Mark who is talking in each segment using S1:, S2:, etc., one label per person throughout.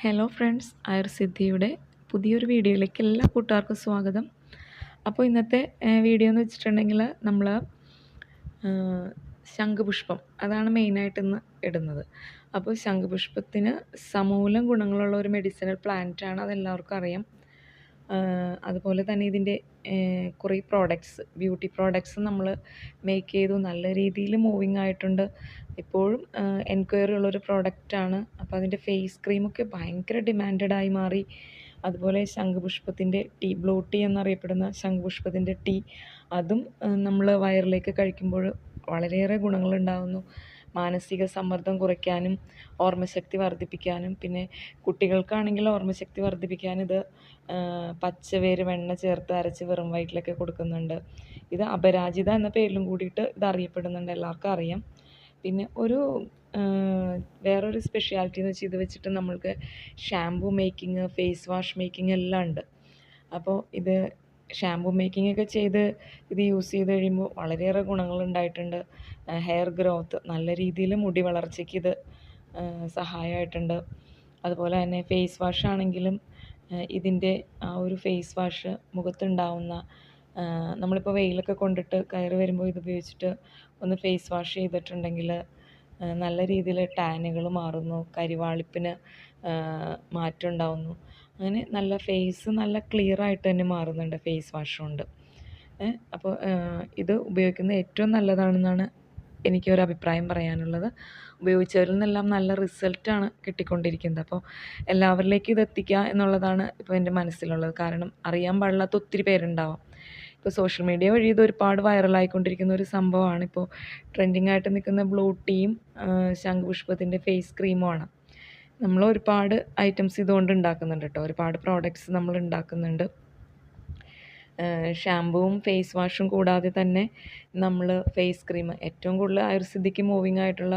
S1: Hello friends ആയുർസിദ്ധിയുടെ പുതിയൊരു വീഡിയോയിലേക്ക് എല്ലാ കൂട്ടുകാർക്കും സ്വാഗതം. അപ്പോൾ ഇന്നത്തെ വീഡിയോ എന്ന് വെച്ചിട്ടുണ്ടെങ്കിൽ നമ്മൾ ശംഖുപുഷ്പം. അതാണ് മെയിനായിട്ട് ഇന്ന് ഇടുന്നത്. അപ്പോൾ ശംഖുപുഷ്പത്തിന് സമൂലം ഗുണങ്ങളുള്ള ഒരു മെഡിസിനൽ പ്ലാന്റ് പ്ലാന്റാണ് അതെല്ലാവർക്കും അറിയാം. അതുപോലെ തന്നെ ഇതിന്റെ കുറേ പ്രോഡക്ട്സ് ബ്യൂട്ടി പ്രോഡക്ട്സ് നമ്മൾ മേക്ക് ചെയ്തു. നല്ല രീതിയിൽ മൂവിങ് ആയിട്ടുണ്ട്. ഇപ്പോഴും എൻക്വയറി ഉള്ളൊരു പ്രോഡക്റ്റാണ് അപ്പോൾ അതിന്റെ ഫേസ് ക്രീമൊക്കെ ഭയങ്കര ഡിമാൻഡഡായി മാറി. അതുപോലെ ശംഖുപുഷ്പത്തിന്റെ ടീ ബ്ലൂ ടീ എന്നറിയപ്പെടുന്ന ശംഖുപുഷ്പത്തിന്റെ ടീ അതും നമ്മൾ വയറിലേക്ക് കഴിക്കുമ്പോൾ വളരെയേറെ ഗുണങ്ങളുണ്ടാകുന്നു മാനസിക സമ്മർദ്ദം കുറയ്ക്കാനും ഓർമ്മശക്തി വർദ്ധിപ്പിക്കാനും പിന്നെ കുട്ടികൾക്കാണെങ്കിൽ ഓർമ്മശക്തി വർദ്ധിപ്പിക്കാൻ ഇത് പച്ചവേര് വെണ്ണ ചേർത്ത് അരച്ച് വെറും വയറ്റിലൊക്കെ കൊടുക്കുന്നുണ്ട്. ഇത് അപരാജിത എന്ന പേരിലും കൂടിയിട്ട് ഇത് അറിയപ്പെടുന്നുണ്ട്. എല്ലാവർക്കും അറിയാം. പിന്നെ ഒരു വേറൊരു സ്പെഷ്യാലിറ്റി എന്ന് വെച്ചാൽ ഇത് വെച്ചിട്ട് നമ്മൾക്ക് shampoo making face wash making എല്ലാം ഉണ്ട്. അപ്പോൾ ഇത് ഷാംപൂ മേക്കിംഗ് ഒക്കെ ചെയ്ത് ഇത് യൂസ് ചെയ്ത് കഴിയുമ്പോൾ വളരെയേറെ ഗുണങ്ങളുണ്ടായിട്ടുണ്ട് ഹെയർ ഗ്രോത്ത് നല്ല രീതിയിൽ മുടി വളർച്ചയ്ക്ക് ഇത് സഹായമായിട്ടുണ്ട്. അതുപോലെ തന്നെ ഫേസ് വാഷ് ആണെങ്കിലും ഇതിന്റെ ആ ഒരു ഫേസ് വാഷ് മുഖത്തുണ്ടാവുന്ന നമ്മളിപ്പോൾ വെയിലൊക്കെ കൊണ്ടിട്ട് കയറി വരുമ്പോൾ ഇത് ഉപയോഗിച്ചിട്ട് ഒന്ന് ഫേസ് വാഷ് ചെയ്തിട്ടുണ്ടെങ്കിൽ നല്ല രീതിയിൽ ടാനുകൾ മാറുന്നു കരിവാളിപ്പിന് മാറ്റം ഉണ്ടാവുന്നു. അങ്ങനെ നല്ല ഫേസ് നല്ല ക്ലിയർ ആയിട്ട് തന്നെ മാറുന്നുണ്ട് ഫേസ് വാഷ് കൊണ്ട്. അപ്പോൾ ഇത് ഉപയോഗിക്കുന്നത് ഏറ്റവും നല്ലതാണെന്നാണ് എനിക്ക് ഒരു അഭിപ്രായം പറയാനുള്ളത്. ഉപയോഗിച്ചവരിൽ നിന്നെല്ലാം നല്ല റിസൾട്ടാണ് കിട്ടിക്കൊണ്ടിരിക്കുന്നത്. അപ്പോൾ എല്ലാവരിലേക്കും ഇത് എത്തിക്കുക എന്നുള്ളതാണ് ഇപ്പോൾ എന്റെ മനസ്സിലുള്ളത്. കാരണം അറിയാൻ പാടില്ലാത്ത ഒത്തിരി പേരുണ്ടാവാം. ഇപ്പോൾ സോഷ്യൽ മീഡിയ വഴി ഇത് ഒരുപാട് വൈറലായിക്കൊണ്ടിരിക്കുന്ന ഒരു സംഭവമാണ്. ഇപ്പോൾ ട്രെൻഡിങ് ആയിട്ട് നിൽക്കുന്ന ബ്ലൂ ടീം ശംഖുപുഷ്പത്തിന്റെ ഫേസ് ക്രീമുമാണ് നമ്മൾ ഒരുപാട് ഐറ്റംസ് ഇതുകൊണ്ട് ഉണ്ടാക്കുന്നുണ്ട് കേട്ടോ. ഒരുപാട് പ്രോഡക്റ്റ്സ് നമ്മൾ ഉണ്ടാക്കുന്നുണ്ട് ഷാമ്പുവും ഫേസ് വാഷും കൂടാതെ തന്നെ നമ്മൾ ഫേസ് ക്രീം ഏറ്റവും കൂടുതൽ ആയുർസിദ്ധിക്ക് മൂവിങ് ആയിട്ടുള്ള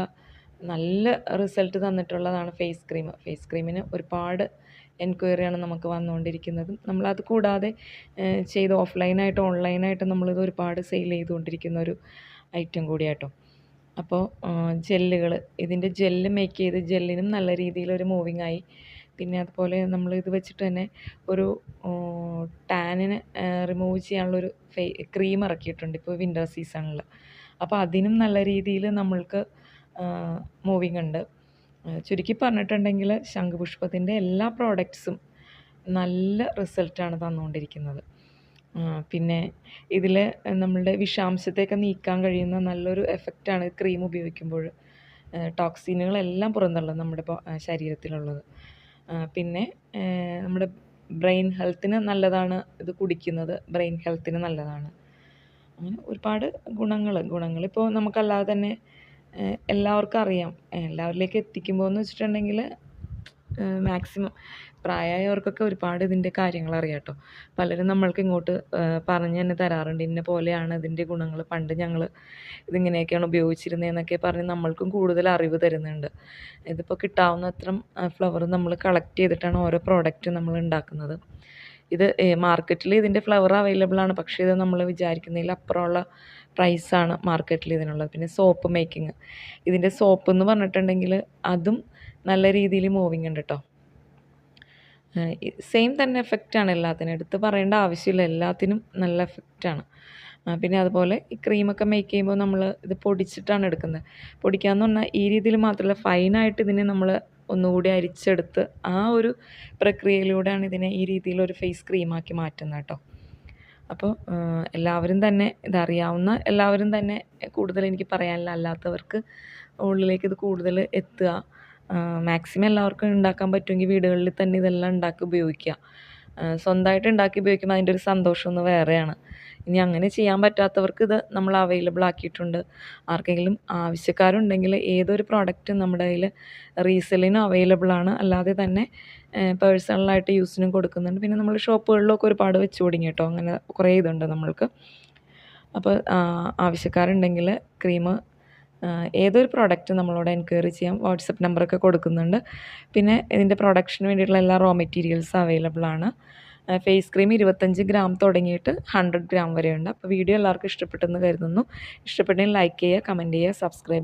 S1: നല്ല റിസൾട്ട് തന്നിട്ടുള്ളതാണ് ഫേസ് ക്രീം ഫേസ് ക്രീമിന് ഒരുപാട് എൻക്വയറിയാണ് നമുക്ക് വന്നുകൊണ്ടിരിക്കുന്നത്. നമ്മളത് കൂടാതെ ചെയ്ത് ഓഫ്ലൈനായിട്ട് ഓൺലൈനായിട്ട് നമ്മളിത് ഒരുപാട് സെയിൽ ചെയ്തുകൊണ്ടിരിക്കുന്ന ഒരു ഐറ്റം കൂടിയാട്ടോ. അപ്പോൾ ജെല്ലുകൾ ഇതിന്റെ ജെല്ല് മേക്ക് ചെയ്ത് ജെല്ലിനും നല്ല രീതിയിലൊരു മൂവിങ് ആയി പിന്നെ അതുപോലെ നമ്മൾ ഇത് വെച്ചിട്ട് തന്നെ ഒരു ടാനിന് റിമൂവ് ചെയ്യാനുള്ളൊരു ഫേ ക്രീം ഇറക്കിയിട്ടുണ്ട് ഇപ്പോൾ വിന്റർ സീസണിൽ അപ്പോൾ അതിനും നല്ല രീതിയിൽ നമ്മൾക്ക് മൂവിങ് ഉണ്ട് ചുരുക്കി പറഞ്ഞിട്ടുണ്ടെങ്കിൽ ശംഖുപുഷ്പത്തിന്റെ എല്ലാ പ്രോഡക്റ്റ്സും നല്ല റിസൾട്ടാണ് തന്നുകൊണ്ടിരിക്കുന്നത്. പിന്നെ ഇതിൽ നമ്മളുടെ വിഷാംശത്തെയൊക്കെ നീക്കാൻ കഴിയുന്ന നല്ലൊരു എഫക്റ്റാണ് ക്രീം ഉപയോഗിക്കുമ്പോൾ. ടോക്സിനുകളെല്ലാം പുറന്തള്ളും നമ്മുടെ ശരീരത്തിലുള്ളത്. പിന്നെ നമ്മുടെ ബ്രെയിൻ ഹെൽത്തിന് നല്ലതാണ് ഇത് കുടിക്കുന്നത്. ബ്രെയിൻ ഹെൽത്തിന് നല്ലതാണ്. അങ്ങനെ ഒരുപാട് ഗുണങ്ങൾ ഗുണങ്ങളിപ്പോൾ നമുക്കല്ലാതെ തന്നെ എല്ലാവർക്കും അറിയാം. എല്ലാവരിലേക്ക് എത്തിക്കുമ്പോൾ എന്ന് വെച്ചിട്ടുണ്ടെങ്കിൽ മാക്സിമം. പ്രായമായവർക്കൊക്കെ ഒരുപാട് ഇതിന്റെ കാര്യങ്ങൾ അറിയാം കേട്ടോ പലരും നമ്മൾക്ക് ഇങ്ങോട്ട് പറഞ്ഞ് തന്നെ തരാറുണ്ട്. ഇന്ന പോലെയാണ് ഇതിന്റെ ഗുണങ്ങൾ പണ്ട് ഞങ്ങൾ ഇതിങ്ങനെയൊക്കെയാണ് ഉപയോഗിച്ചിരുന്നതെന്നൊക്കെ പറഞ്ഞ് നമ്മൾക്കും കൂടുതൽ അറിവ് തരുന്നുണ്ട്. ഇതിപ്പോൾ കിട്ടാവുന്നത്ര ഫ്ലവർ നമ്മൾ കളക്ട് ചെയ്തിട്ടാണ് ഓരോ പ്രോഡക്റ്റ് നമ്മൾ ഉണ്ടാക്കുന്നത്. ഇത് മാർക്കറ്റിൽ ഇതിന്റെ ഫ്ലവർ അവൈലബിൾ ആണ്. പക്ഷേ ഇത് നമ്മൾ വിചാരിക്കുന്നതിൽ അപ്പുറമുള്ള പ്രൈസാണ് മാർക്കറ്റിൽ ഇതിനുള്ളത്. പിന്നെ സോപ്പ് മേക്കിങ് ഇതിന്റെ സോപ്പ് എന്ന് പറഞ്ഞിട്ടുണ്ടെങ്കിൽ അതും നല്ല രീതിയിൽ മൂവിങ് ഉണ്ട് കേട്ടോ സെയിം തന്നെ എഫക്റ്റാണ് എല്ലാത്തിനും. എടുത്ത് പറയേണ്ട ആവശ്യമില്ല. എല്ലാത്തിനും നല്ല എഫക്റ്റാണ് പിന്നെ അതുപോലെ ഈ ക്രീമൊക്കെ മേക്ക് ചെയ്യുമ്പോൾ നമ്മൾ ഇത് പൊടിച്ചിട്ടാണ് എടുക്കുന്നത്. പൊടിക്കുക എന്ന് പറഞ്ഞാൽ ഈ രീതിയിൽ മാത്രമല്ല ഫൈനായിട്ട് ഇതിനെ നമ്മൾ ഒന്നുകൂടി അരിച്ചെടുത്ത് ആ ഒരു പ്രക്രിയയിലൂടെയാണ് ഇതിനെ ഈ രീതിയിലൊരു ഫേസ് ക്രീമാക്കി മാറ്റുന്നത് കേട്ടോ. അപ്പോൾ എല്ലാവരും തന്നെ ഇതറിയാവുന്ന എല്ലാവരും തന്നെ കൂടുതൽ എനിക്ക് പറയാനില്ല അല്ലാത്തവർക്ക് ഉള്ളിലേക്ക് ഇത് കൂടുതൽ എത്തുക. മാക്സിമം എല്ലാവർക്കും ഉണ്ടാക്കാൻ പറ്റുമെങ്കിൽ വീടുകളിൽ തന്നെ ഇതെല്ലാം ഉണ്ടാക്കി ഉപയോഗിക്കുക. സ്വന്തമായിട്ട് ഉണ്ടാക്കി ഉപയോഗിക്കുമ്പോൾ അതിന്റെ ഒരു സന്തോഷം ഒന്ന് വേറെയാണ്. ഇനി അങ്ങനെ ചെയ്യാൻ പറ്റാത്തവർക്ക് ഇത് നമ്മൾ അവൈലബിൾ ആക്കിയിട്ടുണ്ട്. ആർക്കെങ്കിലും ആവശ്യക്കാരുണ്ടെങ്കിൽ ഏതൊരു പ്രോഡക്റ്റും നമ്മുടെ കയ്യിൽ റീസെല്ലിനും അവൈലബിൾ ആണ്. അല്ലാതെ തന്നെ പേഴ്സണലായിട്ട് യൂസിനും കൊടുക്കുന്നുണ്ട്. പിന്നെ നമ്മൾ ഷോപ്പുകളിലൊക്കെ ഒരുപാട് വെച്ച് തുടങ്ങി കേട്ടോ. അങ്ങനെ കുറേ ഇതുണ്ട് നമ്മൾക്ക്. അപ്പോൾ ആവശ്യക്കാരുണ്ടെങ്കിൽ ക്രീം ഏതൊരു പ്രോഡക്റ്റ് നമ്മളോട് എൻക്വയറി ചെയ്യാം വാട്സപ്പ് നമ്പറൊക്കെ കൊടുക്കുന്നുണ്ട്. പിന്നെ ഇതിന്റെ പ്രൊഡക്ഷന് വേണ്ടിയിട്ടുള്ള എല്ലാ റോ മെറ്റീരിയൽസ് അവൈലബിൾ ആണ്. ഫേസ് ക്രീം ഇരുപത്തഞ്ച് ഗ്രാം തുടങ്ങിയിട്ട് ഹൺഡ്രഡ് ഗ്രാം വരെയുണ്ട്. അപ്പോൾ വീഡിയോ എല്ലാവർക്കും ഇഷ്ടപ്പെട്ടെന്ന് കരുതുന്നു. ഇഷ്ടപ്പെട്ടെങ്കിൽ ലൈക്ക് ചെയ്യുക കമന്റ് ചെയ്യുക സബ്സ്ക്രൈബ്